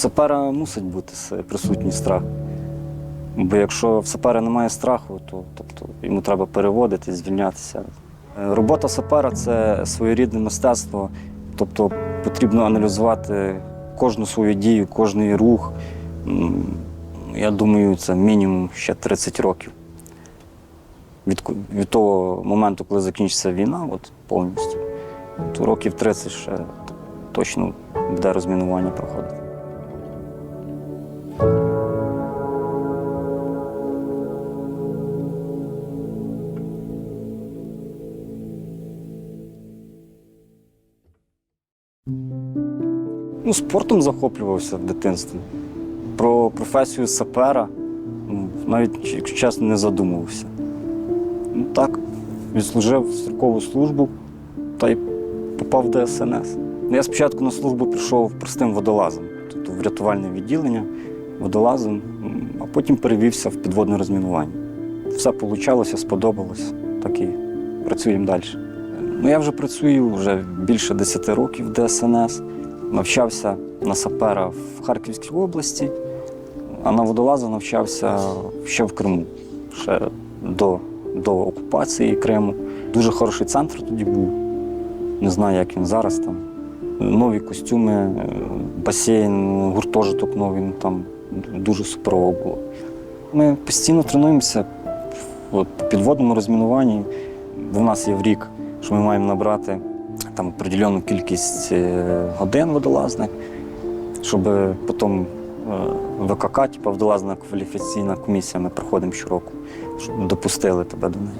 сапера мусить бути присутній страх. Бо якщо в сапера немає страху, то тобто, йому треба переводити, звільнятися. Е, Робота сапера це своєрідне мистецтво, тобто потрібно аналізувати кожну свою дію, кожний рух. Я думаю, це мінімум ще 30 років. Від, від того моменту, коли закінчиться війна, от повністю, то років 30 ще точно буде розмінування проходити. Ну, спортом захоплювався в дитинстві. Про професію сапера навіть, якщо чесно, не задумувався. Ну так, відслужив строкову службу та й попав в ДСНС. Ну, Я спочатку на службу прийшов простим водолазом, тобто в рятувальне відділення водолазом, а потім перевівся в підводне розмінування. Все вийшло, сподобалось, так і працюємо далі. Ну, я вже працюю вже більше 10 років в ДСНС. Навчався на сапера в Харківській області, а на водолаза навчався ще в Криму, ще до, до окупації Криму. Дуже хороший центр тоді був. Не знаю, як він зараз там. Нові костюми, е, басейн, гуртожиток новий, ну, там дуже суперово було. Ми постійно тренуємося по підводному розмінуванні. У нас є в рік, що ми маємо набрати там определену кількість е, годин водолазних, щоб потім е, ВКК, типу водолазна кваліфікаційна комісія, ми проходимо щороку, щоб допустили тебе до неї.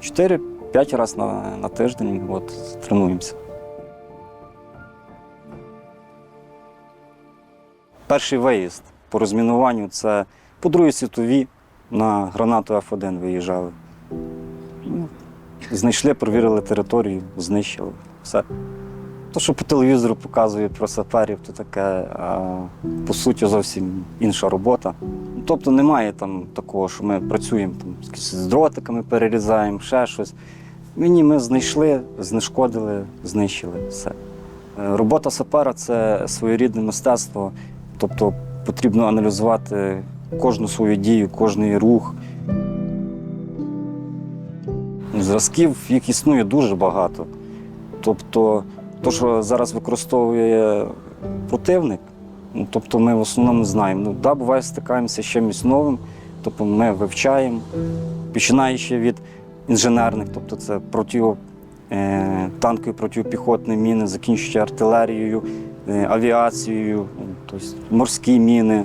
Чотири-п'ять разів на, на тиждень от, тренуємося. Перший виїзд по розмінуванню це по Другій світовій на гранату Ф1 виїжджали. Знайшли, провірили територію, знищили. Все. То, що по телевізору показує про саперів, то таке, а по суті, зовсім інша робота. Тобто немає там такого, що ми працюємо там, з- дротиками, перерізаємо, ще щось. Ні, ми знайшли, знешкодили, знищили все. Е, Робота сапера це своєрідне мистецтво, тобто потрібно аналізувати кожну свою дію, кожний рух. Зразків їх існує дуже багато. Тобто, то, що зараз використовує противник, ну, тобто ми в основному знаємо. Ну, да, буває, стикаємося з чимось новим, тобто ми вивчаємо, починаючи від інженерних, тобто це противо, е, танкові протипіхотні міни, закінчуючи артилерією, е, авіацією, тобто морські міни,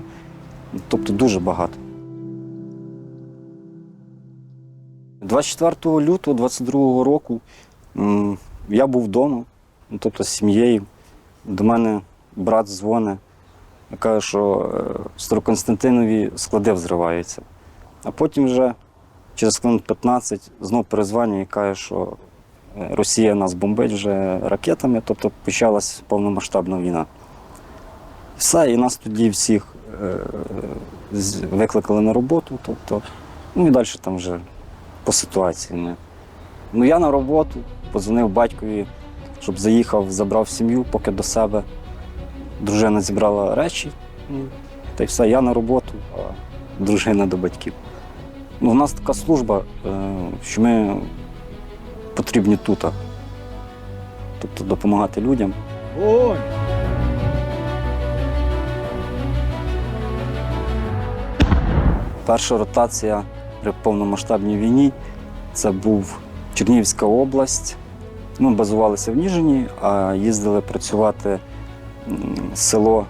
тобто дуже багато. 24 лютого 22 року я був вдома, ну, тобто з сім'єю. До мене брат дзвонить, каже, що е, Староконстантинові склади взриваються. А потім вже через хвилин 15 знов перезванює і каже, що е, Росія нас бомбить вже ракетами, тобто почалась повномасштабна війна. Все, і нас тоді всіх е, викликали на роботу, тобто, ну і далі там вже по ситуації. Ми. Ну я на роботу, подзвонив батькові, щоб заїхав, забрав сім'ю, поки до себе. Дружина зібрала речі, ну, та й все, я на роботу, а дружина до батьків. Ну, у нас така служба, е, що ми потрібні тут. Тобто допомагати людям. Вогонь! Перша ротація при повномасштабній війні це був Чернігівська область. Ми базувалися в Ніжині, а їздили працювати село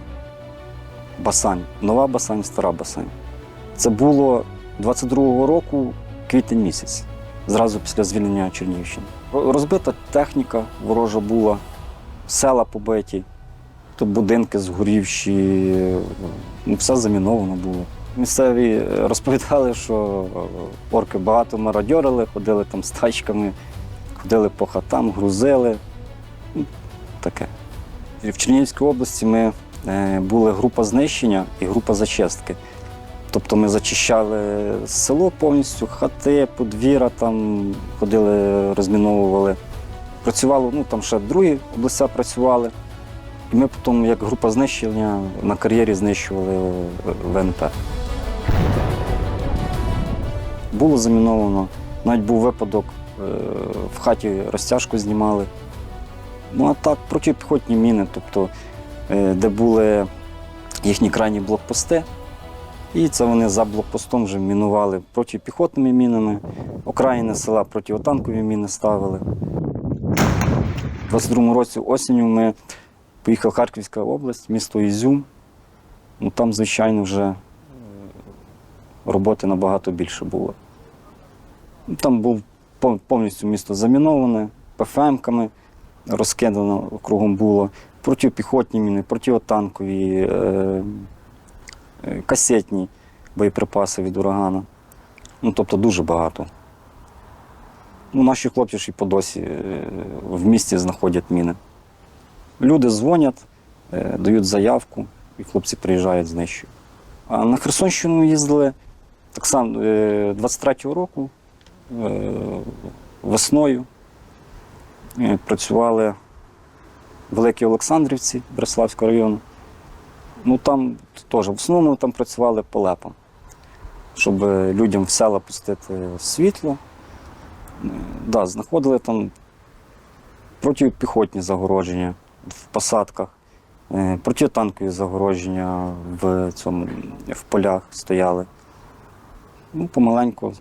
Басань. Нова Басань, стара Басань. Це було 22-го року, квітень місяць, зразу після звільнення Чернігівщини. Розбита техніка ворожа була, села побиті, тут будинки згорівші, ну, все заміновано було. Місцеві е, розповідали, що е, орки багато мародьорили, ходили там з тачками, ходили по хатам, грузили. Ну, Таке. В Чернігівській області ми е, були група знищення і група зачистки. Тобто ми зачищали село повністю, хати, подвір'я, там ходили, розміновували. Працювало, ну там ще другі областя працювали. І ми потім, як група знищення, на кар'єрі знищували ВНП. Було заміновано. Навіть був випадок, е, в хаті розтяжку знімали. Ну а так, протипіхотні міни, тобто, е, де були їхні крайні блокпости. І це вони за блокпостом вже мінували протипіхотними мінами, окраїни села протитанкові міни ставили. У 22-му році осінню ми поїхали в Харківська область, місто Ізюм. Ну, там, звичайно, вже е, роботи набагато більше було. Там був повністю місто заміноване, ПФМ-ками розкидано кругом було, протипіхотні міни, протитанкові, е, е, касетні боєприпаси від урагана. Ну, тобто дуже багато. Ну, наші хлопці ж і по досі е, в місті знаходять міни. Люди дзвонять, е, дають заявку, і хлопці приїжджають знищують. А на Херсонщину їздили так само е, 23-го року е, весною. Е, Працювали в Великій Олександрівці Береславського району. Ну там теж в основному там працювали по лепам, щоб е, людям в села пустити світло. Е, Да, знаходили там протипіхотні загородження в посадках, е, протитанкові загородження в, цьому, в полях стояли. Ну, помаленьку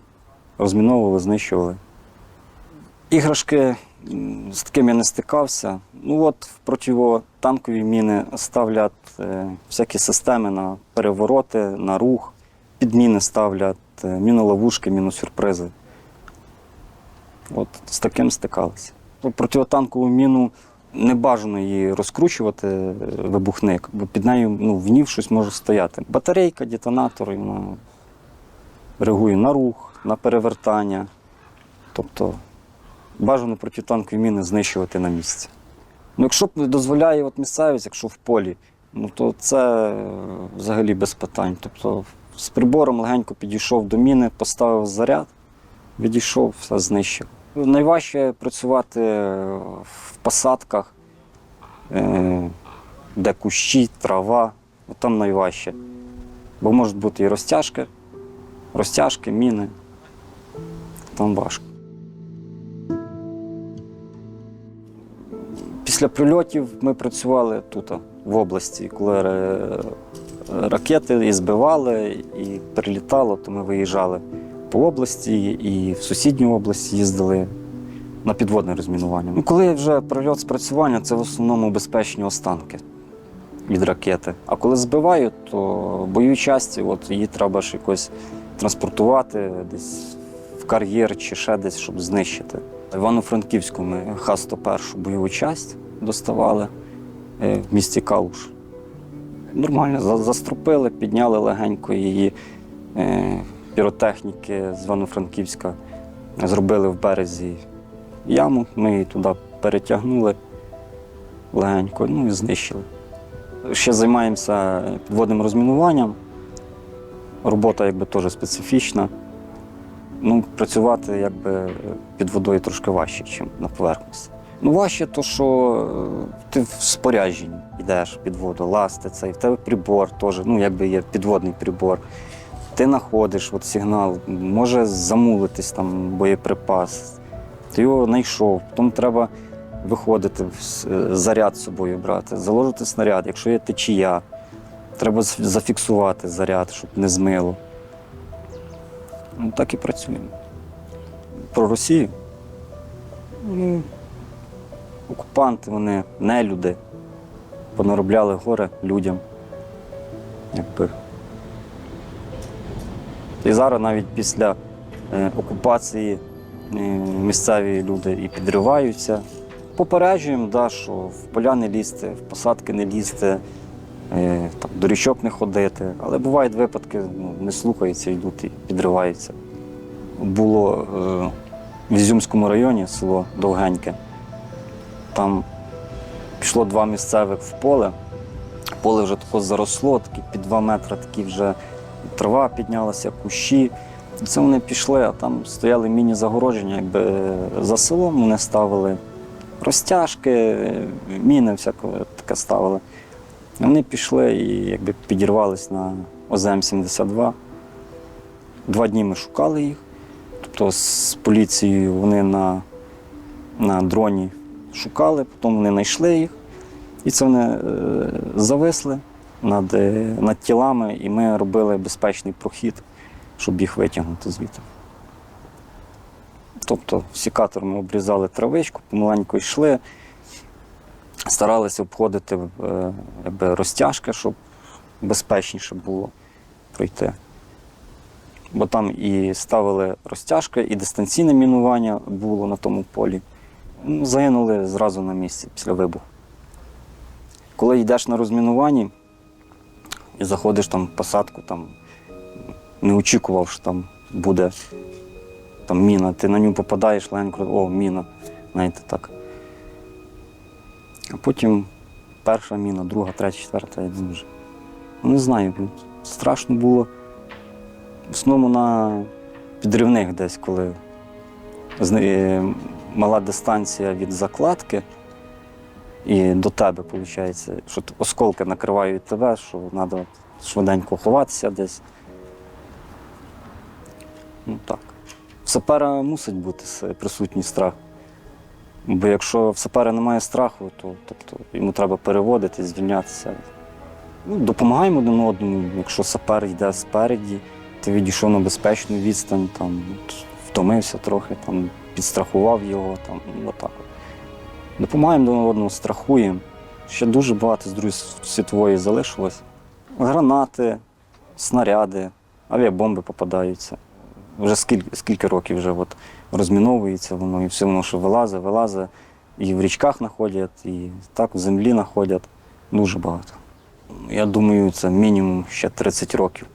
розміновували, знищували. Іграшки з таким я не стикався. Ну от противотанкові міни ставлять е, всякі системи на перевороти, на рух, підміни ставлять, е, міноловушки, міносюрпризи. От з таким стикалися. Ну, Противотанкову міну не бажано її розкручувати, е, вибухник, бо під нею ну, в ній щось може стояти. Батарейка, детонатор, вона реагує на рух, на перевертання. Тобто бажано протитанкові міни знищувати на місці. Ну, якщо дозволяє от місцевість, якщо в полі, ну то це е, взагалі без питань. Тобто з прибором легенько підійшов до міни, поставив заряд, відійшов, все знищив. Найважче працювати в посадках, е, де кущі, трава, там найважче. Бо можуть бути і розтяжки, розтяжки, міни. Там важко. Після прильотів ми працювали тут, в області, коли ракети і збивали, і прилітало, то ми виїжджали по області і в сусідню область їздили на підводне розмінування. Ну, коли вже прильот спрацювання, це в основному безпечні останки від ракети. А коли збивають, то бойові часті, от її треба ж якось транспортувати десь в кар'єр чи ще десь, щоб знищити. Івано-Франківську ми Х-101 бойову часть доставали е, в місті Калуш. Нормально, за- заструпили, підняли легенько її. Е, Піротехніки з Івано-Франківська зробили в березі яму, ми її туди перетягнули легенько, ну і знищили. Ще займаємося підводним розмінуванням. Робота якби теж специфічна. Ну, працювати якби під водою трошки важче, ніж на поверхності. Ну, важче, то що е, ти в спорядженні йдеш під воду, ласти цей, в тебе прибор теж, ну якби є підводний прибор. Ти знаходиш от сигнал, може замулитись там боєприпас. Ти його знайшов, потім треба виходити, е, заряд з собою брати, заложити снаряд, якщо є течія, треба зафіксувати заряд, щоб не змило. Ну, так і працюємо. Про Росію. Ну, окупанти, вони не люди. Понаробляли горе людям. Якби. І зараз навіть після е, окупації е, місцеві люди і підриваються. Попереджуємо, да, що в поля не лізти, в посадки не лізти, там, до річок не ходити. Але бувають випадки, ну, не слухаються, йдуть і підриваються. Було е, в Ізюмському районі село Довгеньке. Там пішло два місцевих в поле. Поле вже тако заросло, такі під два метри, такі вже трава піднялася, кущі. Це вони пішли, а там стояли міні-загородження, якби за селом вони ставили розтяжки, е, міни всякого таке ставили. Вони пішли і якби підірвались на ОЗМ-72. Два дні ми шукали їх. Тобто з поліцією вони на, на дроні шукали, потім вони знайшли їх. І це вони е, зависли над, е, над тілами, і ми робили безпечний прохід, щоб їх витягнути звідти. Тобто сікатором обрізали травичку, помаленьку йшли, старалися обходити е, якби, розтяжки, щоб безпечніше було пройти. Бо там і ставили розтяжки, і дистанційне мінування було на тому полі. Ну, Загинули зразу на місці після вибуху. Коли йдеш на розмінуванні і заходиш там в посадку, там не очікував, що там буде там міна, ти на нього попадаєш, легенько, о, міна. Знаєте, так. А потім перша міна, друга, третя, четверта, я думаю, вже, ну, не знаю, страшно було. В основному на підривних десь, коли е, мала дистанція від закладки і до тебе, виходить, що осколки накривають тебе, що треба швиденько ховатися десь. Ну так. Сапера мусить бути присутній страх. Бо якщо в сапера немає страху, то тобто, йому треба переводити, звільнятися. Ну, допомагаємо один одному. Якщо сапер йде спереді, ти відійшов на безпечну відстань, там, втомився трохи, там, підстрахував його, там, отак. Допомагаємо один одному, страхуємо. Ще дуже багато з Другої світової залишилось. Гранати, снаряди, авіабомби попадаються. Вже скільки, скільки років вже от розміновується воно, і все воно що вилазить, вилазить. І в річках знаходять, і так в землі знаходять. Дуже багато. Я думаю, це мінімум ще 30 років.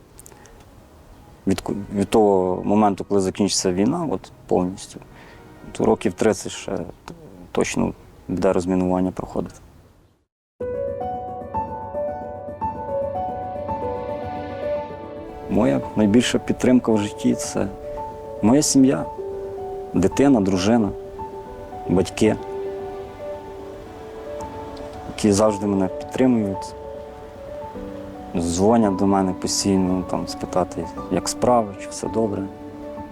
Від, від того моменту, коли закінчиться війна, от повністю, то років 30 ще точно буде розмінування проходити. Моя найбільша підтримка в житті це моя сім'я, дитина, дружина, батьки, які завжди мене підтримують, дзвонять до мене постійно, там, спитати, як справи, чи все добре.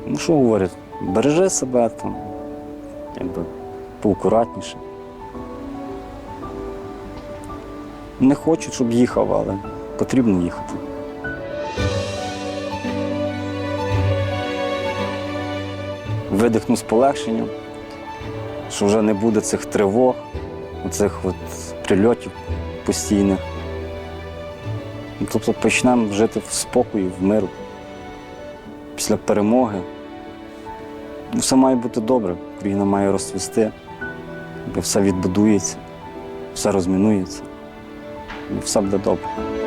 Ну, що говорять, бережи себе там, якби поакуратніше. Не хочуть, щоб їхав, але потрібно їхати. Видихну з полегшенням, що вже не буде цих тривог, цих от прильотів постійних. Ну, Тобто почнемо жити в спокої, в миру. Після перемоги. Ну, Все має бути добре, країна має розцвісти, все відбудується, все розмінується, все буде добре.